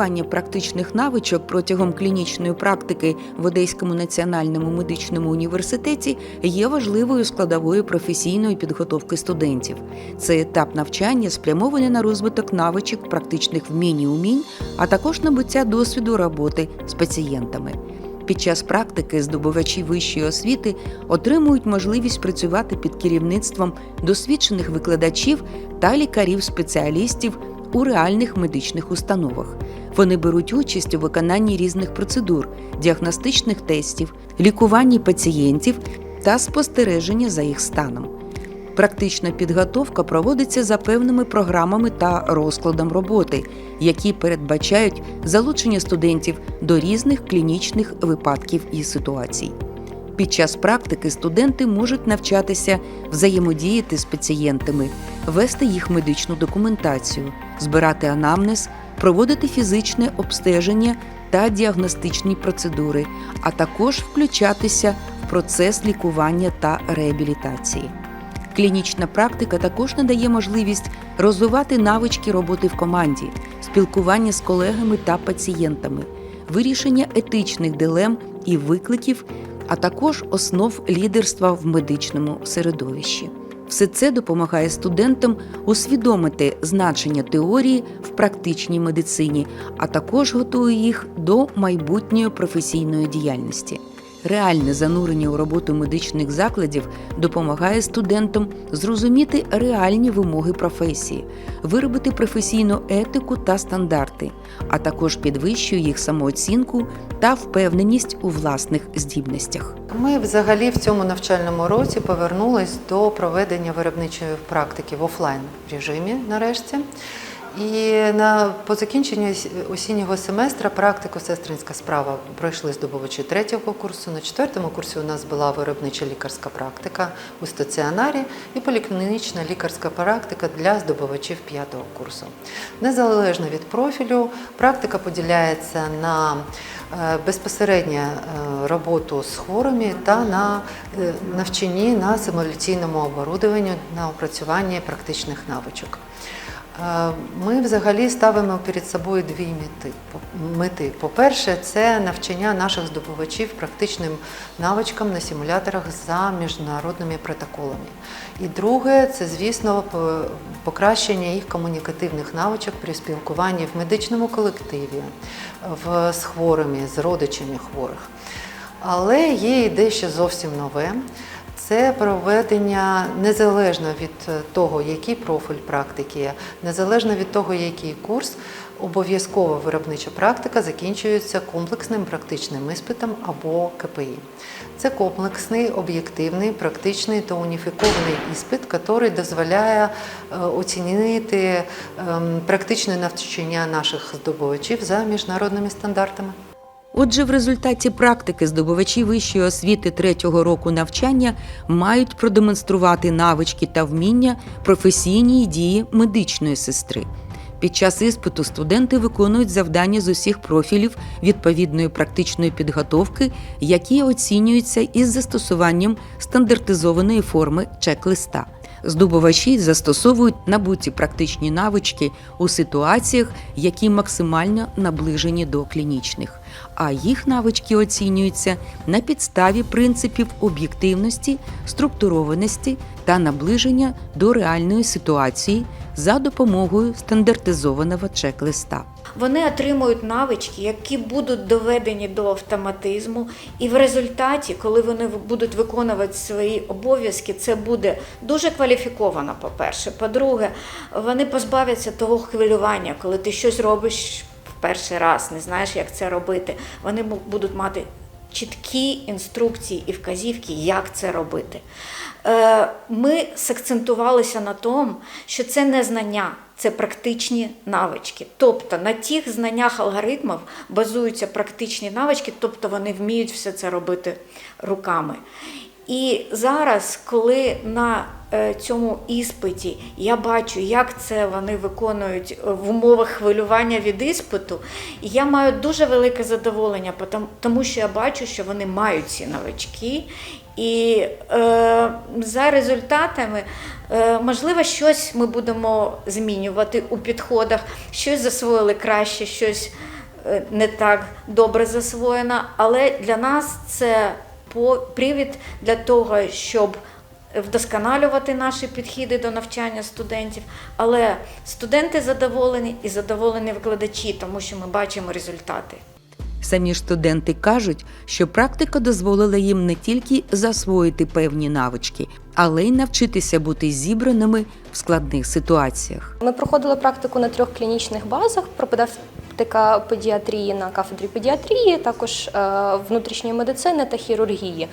Опанування практичних навичок протягом клінічної практики в Одеському національному медичному університеті є важливою складовою професійної підготовки студентів. Це етап навчання спрямований на розвиток навичок, практичних вмінь і умінь, а також набуття досвіду роботи з пацієнтами. Під час практики здобувачі вищої освіти отримують можливість працювати під керівництвом досвідчених викладачів та лікарів-спеціалістів у реальних медичних установах. Вони беруть участь у виконанні різних процедур, діагностичних тестів, лікуванні пацієнтів та спостереження за їх станом. Практична підготовка проводиться за певними програмами та розкладом роботи, які передбачають залучення студентів до різних клінічних випадків і ситуацій. Під час практики студенти можуть навчатися взаємодіяти з пацієнтами, вести їх медичну документацію, збирати анамнез, проводити фізичне обстеження та діагностичні процедури, а також включатися в процес лікування та реабілітації. Клінічна практика також надає можливість розвивати навички роботи в команді, спілкування з колегами та пацієнтами, вирішення етичних дилем і викликів, а також основ лідерства в медичному середовищі. Все це допомагає студентам усвідомити значення теорії в практичній медицині, а також готує їх до майбутньої професійної діяльності. Реальне занурення у роботу медичних закладів допомагає студентам зрозуміти реальні вимоги професії, виробити професійну етику та стандарти, а також підвищує їх самооцінку та впевненість у власних здібностях. Ми взагалі в цьому навчальному році повернулись до проведення виробничої практики в офлайн режимі нарешті. І на по закінченню осіннього семестра практику сестринська справа пройшли здобувачі третього курсу. На четвертому курсі у нас була виробнича лікарська практика у стаціонарі і поліклінічна лікарська практика для здобувачів п'ятого курсу. Незалежно від профілю, практика поділяється на безпосередньо е, роботу з хворими та на е, навчанні на симуляційному оборудованні на опрацюванні практичних навичок. Е, Ми взагалі ставимо перед собою дві мети. мети. По-перше, це навчання наших здобувачів практичним навичкам на симуляторах за міжнародними протоколами. І друге, це, звісно, покращення їх комунікативних навичок при спілкуванні в медичному колективі, з хворими, з родичами хворих. Але є і дещо зовсім нове. Це проведення незалежно від того, який профіль практики, незалежно від того, який курс, обов'язкова виробнича практика закінчується комплексним практичним іспитом або КПІ. Це комплексний, об'єктивний, практичний та уніфікований іспит, який дозволяє е, оцінити ем, практичне навчання наших здобувачів за міжнародними стандартами. Отже, в результаті практики здобувачі вищої освіти третього року навчання мають продемонструвати навички та вміння професійній дії медичної сестри. Під час іспиту студенти виконують завдання з усіх профілів відповідної практичної підготовки, які оцінюються із застосуванням стандартизованої форми чек-листа. Здобувачі застосовують набуті практичні навички у ситуаціях, які максимально наближені до клінічних, а їх навички оцінюються на підставі принципів об'єктивності, структурованості та наближення до реальної ситуації за допомогою стандартизованого чек-листа. Вони отримують навички, які будуть доведені до автоматизму, і в результаті, коли вони будуть виконувати свої обов'язки, це буде дуже кваліфіковано. По-перше, по-друге, вони позбавляться того хвилювання, коли ти щось робиш перший раз, не знаєш, як це робити. Вони будуть мати чіткі інструкції і вказівки, як це робити. Е, Ми сакцентувалися на тому, що це не знання, це практичні навички. Тобто на тих знаннях алгоритмів базуються практичні навички, тобто вони вміють все це робити руками. І зараз, коли на е, цьому іспиті я бачу, як це вони виконують е, в умовах хвилювання від іспиту, я маю дуже велике задоволення, тому що я бачу, що вони мають ці навички. І е, за результатами, е, можливо, щось ми будемо змінювати у підходах, щось засвоїли краще, щось е, не так добре засвоєна, але для нас це привід для того, щоб вдосконалювати наші підходи до навчання студентів. Але студенти задоволені і задоволені викладачі, тому що ми бачимо результати. Самі студенти кажуть, що практика дозволила їм не тільки засвоїти певні навички, але й навчитися бути зібраними в складних ситуаціях. Ми проходили практику на трьох клінічних базах: пропедевтика педіатрії на кафедрі педіатрії, також е, внутрішньої медицини та хірургії.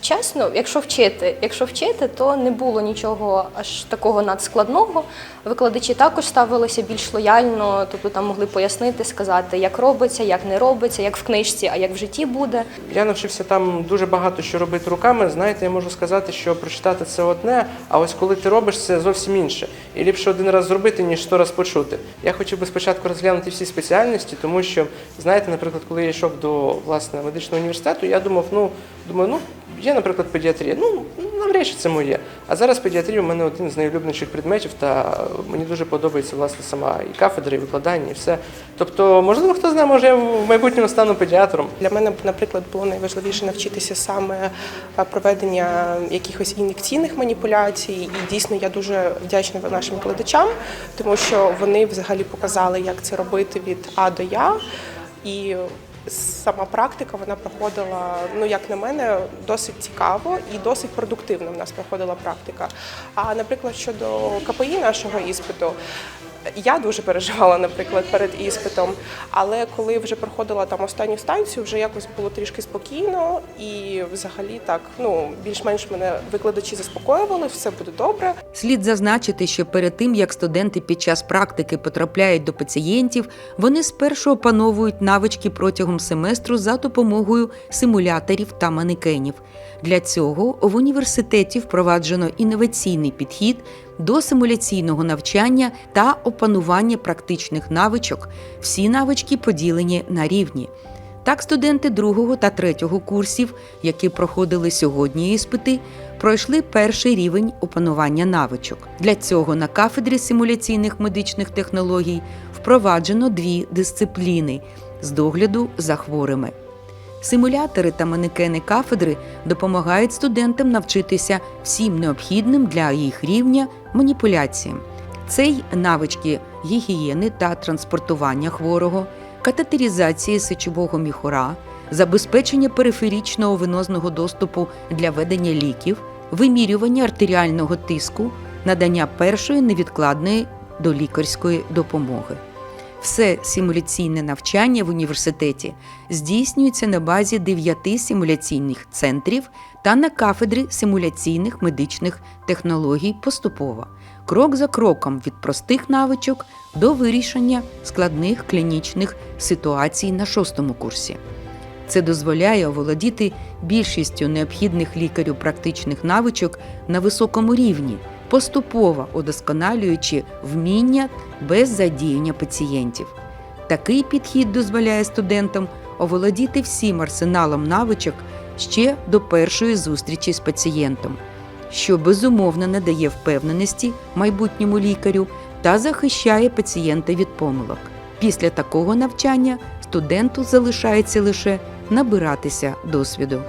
Чесно, якщо вчити, якщо вчити, то не було нічого аж такого надскладного. Викладачі також ставилися більш лояльно, тобто там могли пояснити, сказати, як робиться, як не робиться, як в книжці, а як в житті буде. Я навчився там дуже багато що робити руками. Знаєте, я можу сказати, що прочитати це одне, а ось коли ти робиш, це зовсім інше. І ліпше один раз зробити, ніж сто раз почути. Я хотів би спочатку розглянути всі спеціальності, тому що, знаєте, наприклад, коли я йшов до власне медичного університету, я думав, ну думаю, ну є, наприклад, педіатрія. Ну навряд чи це моє. А зараз педіатрія у мене один з найулюбленіших предметів, та мені дуже подобається власне сама і кафедра, і викладання, і все. Тобто, можливо, хто знає, може я в майбутньому стану педіатром. Для мене, наприклад, було найважливіше навчитися саме е, проведення якихось ін'єкційних маніпуляцій. І дійсно я дуже вдячна нашим викладачам, тому що вони взагалі показали, як це робити від А до Я. І сама практика вона проходила, ну як на мене, досить цікаво і досить продуктивно в нас проходила практика. А наприклад, щодо КПІ нашого іспиту. Я дуже переживала, наприклад, перед іспитом, але коли вже проходила там останню станцію, вже якось було трішки спокійно, і взагалі так ну більш-менш мене викладачі заспокоювали, все буде добре. Слід зазначити, що перед тим як студенти під час практики потрапляють до пацієнтів, вони спершу опановують навички протягом семестру за допомогою симуляторів та манекенів. Для цього в університеті впроваджено інноваційний підхід до симуляційного навчання та опанування практичних навичок. Всі навички поділені на рівні. Так, студенти другого та третього курсів, які проходили сьогодні іспити, пройшли перший рівень опанування навичок. Для цього на кафедрі симуляційних медичних технологій впроваджено дві дисципліни з догляду за хворими. Симулятори та манекени кафедри допомагають студентам навчитися всім необхідним для їх рівня маніпуляціям. Це й навички гігієни та транспортування хворого, катетеризації сечового міхура, забезпечення периферічного венозного доступу для ведення ліків, вимірювання артеріального тиску, надання першої невідкладної долікарської допомоги. Все симуляційне навчання в університеті здійснюється на базі дев'яти симуляційних центрів та на кафедрі симуляційних медичних технологій поступово, крок за кроком від простих навичок до вирішення складних клінічних ситуацій на шостому курсі. Це дозволяє оволодіти більшістю необхідних лікарю практичних навичок на високому рівні, поступово удосконалюючи вміння без задіяння пацієнтів. Такий підхід дозволяє студентам оволодіти всім арсеналом навичок ще до першої зустрічі з пацієнтом, що безумовно надає впевненості майбутньому лікарю та захищає пацієнта від помилок. Після такого навчання студенту залишається лише набиратися досвіду.